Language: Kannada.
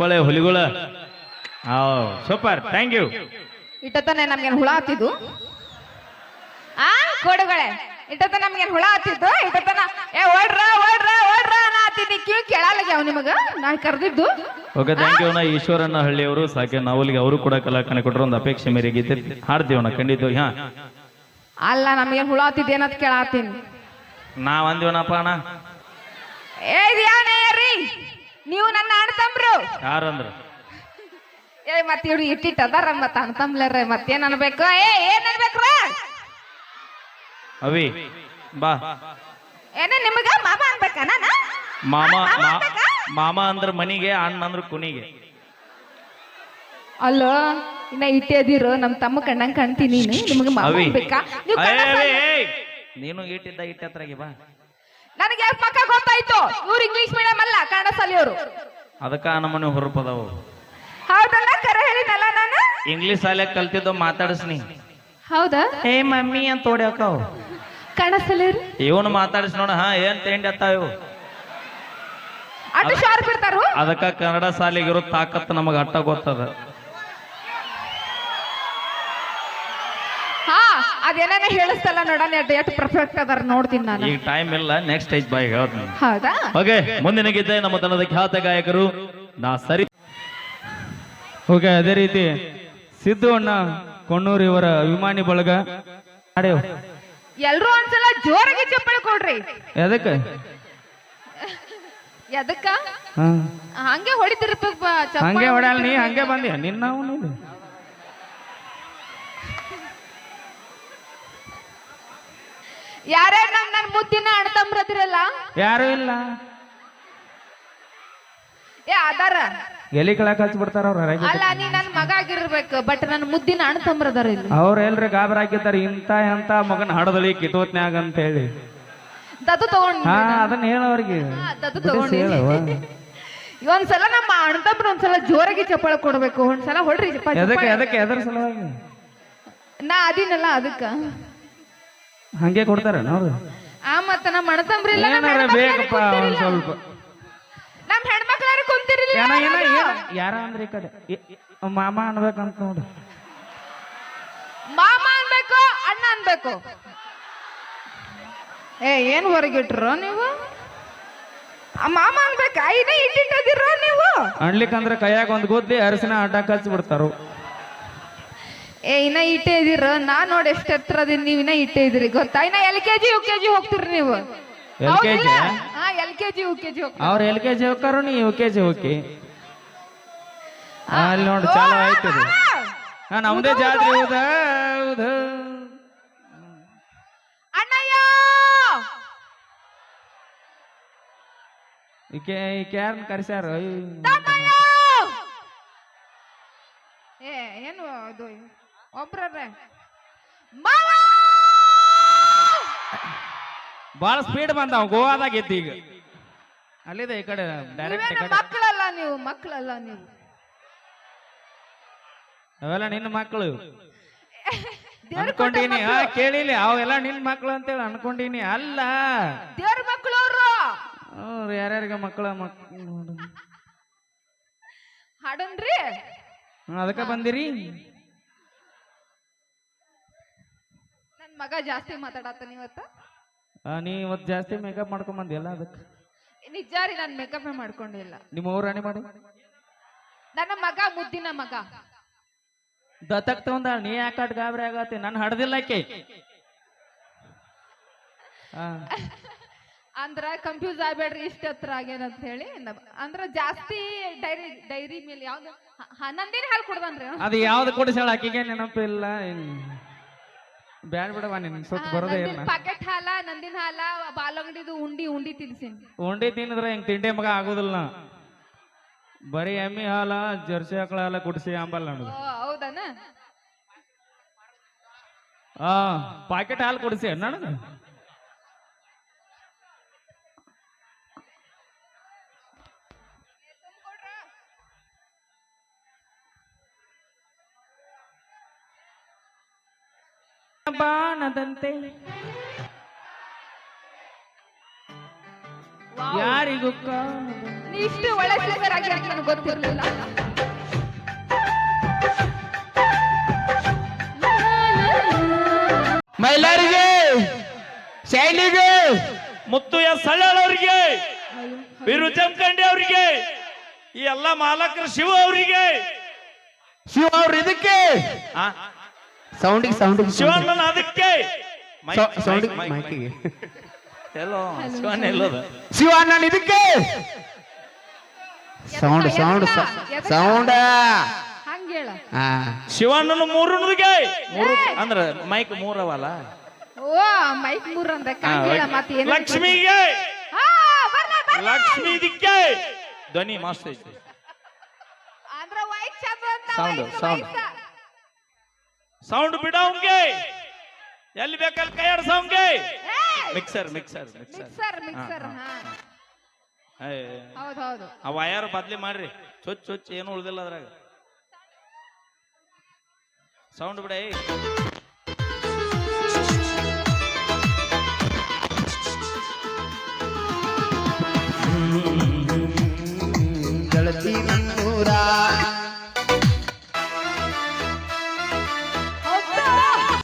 ಚಪ್ಪಾಳೆ ಹುಲಿಗಳ. ಸೂಪರ್ ಥ್ಯಾಂಕ್ ಯು ಇಟ್ಟತನೇ ನಮ್ಗೇನು ಹುಳ ಹತ್ತಿದ್ದು? ಆ ಕೋಡುಗಳೇ ಇಟ್ಟತನ ನಮ್ಗೇನು ಹುಳ ಹತ್ತಿದ್ದು? ಇಟ್ಟತನ ಏ ಓಡ್ರ ಓಡ್ರ ಓಡ್ರ ನಾ ಹತ್ತಿದ್ದಿ. ಕಿವಿ ಅವ್ ನಿಮಗ? ನಾ ಕರೆದಿದ್ದು. ಓಕೆ ಥ್ಯಾಂಕ್ ಯು ಈಶ್ವರಣ್ಣ ಹಳ್ಳಿಯವರು ಸಾಕೆ ನಾವಲ್ಲಿಗೆ ಅವರು ಕೂಡ ಕಲಾಕಣೆ ಕೊಟ್ಟರು ಒಂದು ಅಪೇಕ್ಷೆ ಮೇರೆಗೆ ಗೀತೆ ಹಾಡ್ತೀವಣ್ಣ ಖಂಡಿತ ಹಾ. ಅಲ್ಲ ನಮ್ಗೇನು ಹುಳ ಹತ್ತಿದ್ದು ಏನಂತ ಕೇಳಾತೀನಿ. ನಾವ್ ಅಂದಿವನಪ್ಪ ಅಣ್ಣ. ಏ ರೀ ನೀವು ನನ್ನ ಅಣ್ತಂಬ್ರು ಯಾರಂದ್ರ? ಏ ಮತ್ ಇವ್ರು ಇಟ್ಟಿಟ್ಟು ಅದಾರ ಮತ್ತ ಅಣ್ತಂಬ್ಲರ ಮತ್ತೇನ್ ಅನ್ಬೇಕು? ಏ ಏನ್ ಅನ್ಬೇಕ್ರ? ಅವಿ ಬಾ. ಏನ ನಿಮಗ ಮಾಮ ಅನ್ಬೇಕ ನಾನ? ಮಾಮ ಮಾಮ ಅಂದ್ರ ಮನಿಗೆ ಅಣ್ಣ ಅಂದ್ರ ಕುನಿಗೆ. ಅಲ್ಲೋ ಇನ್ನ ಇಟ್ಟೆ ಅದಿರು ನಮ್ ತಮ್ಮ ಕಣ್ಣಂಗ್ ಕಾಣ್ತೀನಿ ನೀನು. ನಿಮ್ಗೆ ಮಾಮ ಅನ್ಬೇಕಾ? ನೀವು. ನೀನು ಇಟ್ಟಿದ್ದ ಇಟ್ಟ ಹತ್ರಾಗಿ ಬಾ. ನನಗೆ ಗೊತ್ತಾಯ್ತು ಇವ್ರು ಇಂಗ್ಲಿಷ್ ಮೀಡಿಯಂ ಅಲ್ಲ ಕನ್ನಡ ಶಾಲೆಯವರು. ಅದಕ್ಕ ನಮ್ಮನೆ ಹೊರಪದವು ಹೌದಲ್ಲ ಕರೆ ಹೇಳಿನಲ್ಲ ನಾನು? ಇಂಗ್ಲಿಷ್ ಶಾಲೆ ಕಲ್ತಿದ್ದು ಮಾತಾಡಿಸ್ನಿ. ಹೌದಾ? ಏ ಮಮ್ಮಿ ಅಂತ ಓಡ್ಯಾಕವು ಕನ್ನಡ ಶಾಲೆಯವರು? ಇವನು ಮಾತಾಡಿಸ್ ನೋಡ ಹಾ ಏನ್ ತಿಂಡಿ ಅತ್ತಾವ ಇವು? ಅಷ್ಟು ಶಾರ್ಪ್ ಇರ್ತಾರು ಅದಕ್ಕ ಕನ್ನಡ ಶಾಲೆಗಿರೋ ತಾಕತ್ ನಮಗ ಅಟ್ಟ ಗೊತ್ತದ. ಹಾ ಅದೇನೇನ ಹೇಳಿಸ್ತಲ್ಲ ನೋಡಿ ಎಷ್ಟು ಎಷ್ಟು ಪರ್ಫೆಕ್ಟ್ ಅದಾರ ನೋಡ್ತೀನಿ ನಾನು. ಈಗ ಟೈಮ್ ಇಲ್ಲ ನೆಕ್ಸ್ಟ್ ಸ್ಟೇಜ್ ಬಾಯ್ ಹೇಳ್ತೀನಿ. ಹೌದಾ? ಓಕೆ ಮುಂದಿನ ಗೀತೆ ನಮ್ಮ ತನದ ಖ್ಯಾತ ಗಾಯಕರು ನಾ ಸರಿ. ಓಕೆ ಅದೇ ರೀತಿ ಸಿದ್ದು ಅಣ್ಣ ಕೊಣ್ಣೂರು ಇವರ ಅಭಿಮಾನಿ ಬಳಗ. ಎಲ್ರು ಒಂದ್ಸಲ ಜೋರಾಗಿ ಚಪ್ಪಳಿ ಕೊಡ್ರಿ. ಎದಕ್ಕೆ? ಎದಕ್ಕ? ಹಂಗೆ ಹೊಡಿತಿರ್ಬೇಕು ಹಂಗೆ ಹೊಡಲ್ ನೀ ಹಂಗೆ ಬಂದಿ. ನಿನ್ನ ಅವ್ನು ಇಲ್ಲಿ. ಯಾರ್ಯಾರು ನಮ್ ನನ್ ಮುದ್ದಿನ ಅಣ್ತಂಬ್ರದಿರಲ್ಲ? ಯಾರು ಇಲ್ಲ. ಏ ಅದಾರ ಎಲಿ ಕೆಳಕ್ ಹಚ್ಚಿ ಬಿಡ್ತಾರ ಅವ್ರ ಅಲ್ಲ ನೀ ನನ್ ಮಗ ಆಗಿರ್ಬೇಕು ಬಟ್ ನನ್ ಮುದ್ದಿನ ಅಣ್ತಂಬ್ರದಾರ ಇಲ್ಲಿ. ಅವ್ರ ಎಲ್ರಿ ಗಾಬರ ಹಾಕಿರ್ತಾರ ಇಂತ ಎಂತ ಮಗನ ಹಡದಳಿ ಕಿಟೋತ್ನ್ಯಾಗ ಅಂತ ಹೇಳಿ ದತ್ತು ತಗೊಂಡ್ ಹಾ ಅದನ್ನ ಹೇಳ ಅವ್ರಿಗೆ. ದತ್ತು ತಗೊಂಡಿ. ಒಂದ್ಸಲ ನಮ್ಮ ಅಣ್ತಂಬ್ರ ಒಂದ್ಸಲ ಜೋರಾಗಿ ಚಪ್ಪಾಳ ಕೊಡ್ಬೇಕು. ಒಂದ್ಸಲ ಹೊಡ್ರಿ ಚಪ್ಪ- ಎದಕ್ಕೆ ಚಪ್ಪಾಳೆ. ಎದಕ್ಕೆ ಎದ್ರ ಸಲುವಾಗಿ? ನಾ ಅದಿನಲ್ಲ ಅದಕ್ಕ. ಹಂಗೆ ಕೊಡ್ತಾರ ಅವ್ರು? ಆ ಮತ್ತ ನಮ್ಮ ನಮ್ಮ ಏನಾರ ಬೇಕಪ್ಪ ಒಂದ್ ಸ್ವಲ್ಪ. ನಮ್ ಹೆಣ್ಮಕ್ಳಾರು ಕುಂತಿರಲಿಲ್ಲ ಏನ ಏನ ಏನ? ಯಾರ ಅಂದ್ರೆ ಈ ಕಡೆ? ಎ- ಎ- ಮಾಮ ಅನ್ಬೇಕಂತ ನೋಡು. ಮಾಮ ಅನ್ಬೇಕು ಅಣ್ಣ ಅನ್ಬೇಕು. ಏ ಏನ್ ಹೊರಗಿಟ್ರು ನೀವು? ಆ ಮಾಮ ಅನ್ಬೇಕ ಐನೇ ಇಟ್ಟಿಟ್ಟಿದಿರ ನೀವು? ಅಣ್ಲಿಕ್ಕಂದ್ರೆ ಕೈಯಾಗ ಒಂದ್ ಗುದ್ದಿ ಅರಸಿನ ಅಡ್ಡ ಕಲ್ಸಿ ಬಿಡ್ತಾರು ಏ ಇನ್ನ ಇಟ್ಟೇ ಇದೀರ? ನಾ ನೋಡಿ ಎಷ್ಟು ಎತ್ತರ ಅದೀನಿ ನೀವು ಇನ್ನ ಇಟ್ಟೇ ಇದ್ರಿ ಗೊತ್ತಾ? ಇನ್ನ L K G U K G ಹೋಗ್ತೀರಿ ನೀವು. LKG? ಹಾ L K G U K G ಅವ್ರು ಎಲ್ ಕೆ ಜಿ ಹೋಗ್ತಾರು ನೀ ಯು ಕೆ ಜಿ ಹೋಗಿ ಅಲ್ಲಿ ನೋಡಿ ಚಾಲು ಆಯ್ತು ಹಾ ನಮ್ದೇ ಜಾತ್ರೆ ಹೌದ ಹೌದು ಅಣ್ಣಯ್ಯ! ಈಕೆ ಈಕೆ ಯಾರನ್ನ ಕರ್ಸ್ಯಾರ? ಅಯ್ಯ್. ಏ ಏನು ಅದು? ಒಬ್ರೇ ಬಾಳ ಸ್ಪೀಡ್ ಬಂದಾವ ಗೋವಾದಾಗ ಇದ್ದ ಈಗ. ಅಲ್ಲಿದೆ ಈ ಕಡೆ ಡೈರೆಕ್ಟ್ ಮಕ್ಕಳಲ್ಲ ನೀವು ಮಕ್ಕಳಲ್ಲ ನೀವು. ಅವೆಲ್ಲ ನಿನ್ನ ಮಕ್ಕಳು. ಅನ್ಕೊಂಡಿನಿ ಅನ್ಕೊಂಡೀನಿ ಹಾ ಕೇಳಿಲಿ ಅವೆಲ್ಲ ನಿನ್ ಮಕ್ಕಳು ಅಂತೇಳಿ ಅನ್ಕೊಂಡೀನಿ ಅಲ್ಲ. ದೇವ್ರ ಮಕ್ಕಳು ಅವರು ಅವ್ರು ಯಾರ್ಯಾರಿಗೆ ಮಕ್ಕಳ ಮಕ್ಕಳು ಹಾಡನ್ರಿ. ಅದಕ್ಕೆ ಬಂದಿರಿ ನನ್ ಮಗ ಜಾಸ್ತಿ ಮಾತಾಡತ್ತಾನ ಇವತ್ತು? ಆ, ನೀ ಇವತ್ತು ಜಾಸ್ತಿ ಮೇಕಪ್ ಮಾಡ್ಕೊಂಡ್ ಬಂದಿಲ್ಲ ಅದಕ್ಕೆ? ನಿಜ ರೀ ನಾನು ಮೇಕಪ್ ಮಾಡ್ಕೊಂಡಿಲ್ಲ. ನಿಮ್ಮ ರಾಣಿ ಮಾಡಿ? ನನ್ನ ಮಗ ಮುದ್ದಿನ ಮಗ. ದತ್ತಕ್ ತಗೊಂಡ ನೀ ಯಾಕಟ್ ಗಾಬರಿ ಆಗತ್ತೆ ನಾನು ಹಡ್ದಿಲ್ಲ ಆಕೆ. ಆ, ಅಂದ್ರ ಕನ್ಫ್ಯೂಸ್ ಆಗ್ಬೇಡ್ರಿ ಇಷ್ಟ ಹತ್ರ ಆಗ್ಯಾನಂತ ಹೇಳಿ ಅಂದ್ರ ಜಾಸ್ತಿ ಡೈರಿ ಡೈರಿ ಮೇಲೆ ಯಾವ್ದು ಹ- ಹ- ನಂದಿನ ಹಾಲು ಕೊಡ್ದನ್ರಿ? ಅವ. ಅದು ಯಾವ್ದು ಕೊಡಿಸ್ಯಾಳ ಆಕಿಗೆ ನೆನಪಿಲ್ಲ. ಬ್ಯಾಡ್ ಬಿಡವ ನಿನ್ ಸುತ್ತ ಬರೋದೇ ಇಲ್ಲ ಪಾಕೆಟ್ ಹಾಲ ನಂದಿನ ಹಾಲ ಬಾಲಂಗಡಿದು ಉಂಡಿ ಉಂಡಿ ತಿನ್ಸಿ ಉಂಡಿ ತಿನ್ನಿದ್ರೆ ಹೆಂಗ್ ತಿಂಡಿ ಮಗ ಆಗೋದಿಲ್ಲ. ಬರೀ ಎಮ್ಮಿ ಹಾಲ ಜರ್ಸಿ ಆಕಳ ಹಾಲ ಕುಡಿಸಿ ಅಂಬಲ್ಲ ಓ ಹೌದನ? ಆ ಪಾಕೆಟ್ ಹಾಲು ಕುಡಿಸಿ ನನಗೆ ಬಾಣದಂತೆ ಯಾರಿಗೂ ಇಷ್ಟು ಅಂತ ನನಗೆ ಗೊತ್ತಿರಲಿಲ್ಲ. ಮೈಲಾರಿಗೆ ಶೈಲಿಗೆ ಮುತ್ತು ಎಸ್ ಸಳ್ಳಾಳ್ ಅವರಿಗೆ ವೀರು ಜಮಖಂಡಿ ಅವರಿಗೆ ಈ ಎಲ್ಲ ಮಾಲಕರು ಶಿವ ಅವರಿಗೆ. ಶಿವ ಅವ್ರ ಇದಕ್ಕೆ? ಸೌಂಡಿಗೆ ಸೌಂಡಿಗೆ ಶಿವಣ್ಣ ಅದಕ್ಕೆ. ಸೌಂಡಿಗೆ ಮೈಕಿಗೆ ಎಲ್ಲೋ ಶಿವಣ್ಣ ಎಲ್ಲೋದ? ಶಿವ ಅಣ್ಣನ ಇದಕ್ಕೆ ಸೌಂಡ್ ಸೌಂಡ್ ಸೌಂಡ್. ಹಂಗ ಹೇಳ. ಹಾ. ಶಿವಣ್ಣನ ಮೂರನದಿಗೆ ಮೂರು ಅಂದ್ರ ಮೈಕ್ ಮೂರವಲ್ಲ ಓ ಮೈಕ್ ಮೂರು ಅಂದ. ಏನು ಲಕ್ಷ್ಮಿಗೆ. ಹಾ ಬರ್ಲ ಬರ್ಲ. ಲಕ್ಷ್ಮಿ ಇದಕ್ಕೆ ಧ್ವನಿ ಮಸ್ತ್ ಐತಿ. ಅಂದ್ರ ವೈಕ್ ಸೌಂಡ್ ಅಂತ Sound, ವೈಕ್ sound. ವೈಕ. ಸೌಂಡ್ ಬಿಡೋಂಗೆ. ಎಲ್ಲಿ ಬೇಕಲ್ಲಿ ಕೈ ಸೌಂಗೆ ಏಯ್! ಮಿಕ್ಸರ್ ಮಿಕ್ಸರ್ ಮಿಕ್ಸರ್ ಮಿಕ್ಸರ್ ಹೌದ್ ಹೌದು ಆ ವಯರ್ ಬದ್ಲಿ ಮಾಡ್ರಿ. ಚೊಚ್ ಚೊಚ್ ಏನು ಉಳ್ದಿಲ್ಲ ಅದ್ರಾಗ. ಸೌಂಡ್ ಬಿಡ